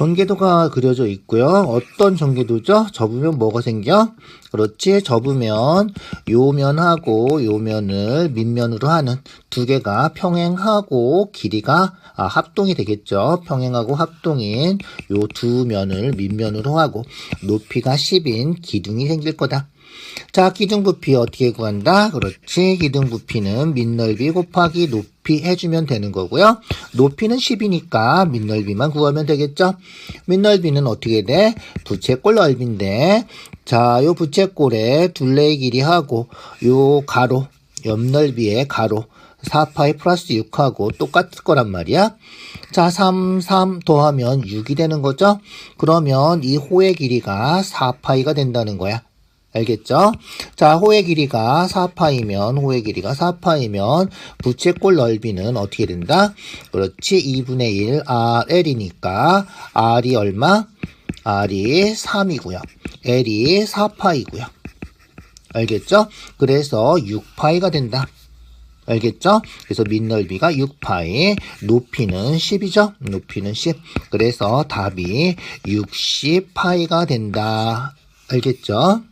전개도가 그려져 있고요. 어떤 전개도죠? 접으면 뭐가 생겨? 그렇지. 접으면 요 면하고 요 면을 밑면으로 하는 두 개가 평행하고 길이가 아, 합동이 되겠죠. 평행하고 합동인 요 두 면을 밑면으로 하고 높이가 10인 기둥이 생길 거다. 자, 기둥 부피 어떻게 구한다? 그렇지. 기둥 부피는 밑 넓이 곱하기 높이 해주면 되는 거고요. 높이는 10이니까 밑넓이만 구하면 되겠죠? 밑넓이는 어떻게 돼? 부채꼴 넓이인데, 자, 요 부채꼴의 둘레의 길이하고, 요 가로, 옆넓이의 가로, 4파이 플러스 6하고 똑같을 거란 말이야. 자, 3, 3 더하면 6이 되는 거죠? 그러면 이 호의 길이가 4파이가 된다는 거야. 알겠죠? 자, 호의 길이가 4파이면, 호의 길이가 4파이면, 부채꼴 넓이는 어떻게 된다? 그렇지, 2분의 1, RL이니까, R이 얼마? R이 3이고요. L이 4파이고요. 알겠죠? 그래서 6파이가 된다. 알겠죠? 그래서 밑넓이가 6파이, 높이는 10이죠? 높이는 10. 그래서 답이 60파이가 된다. 알겠죠?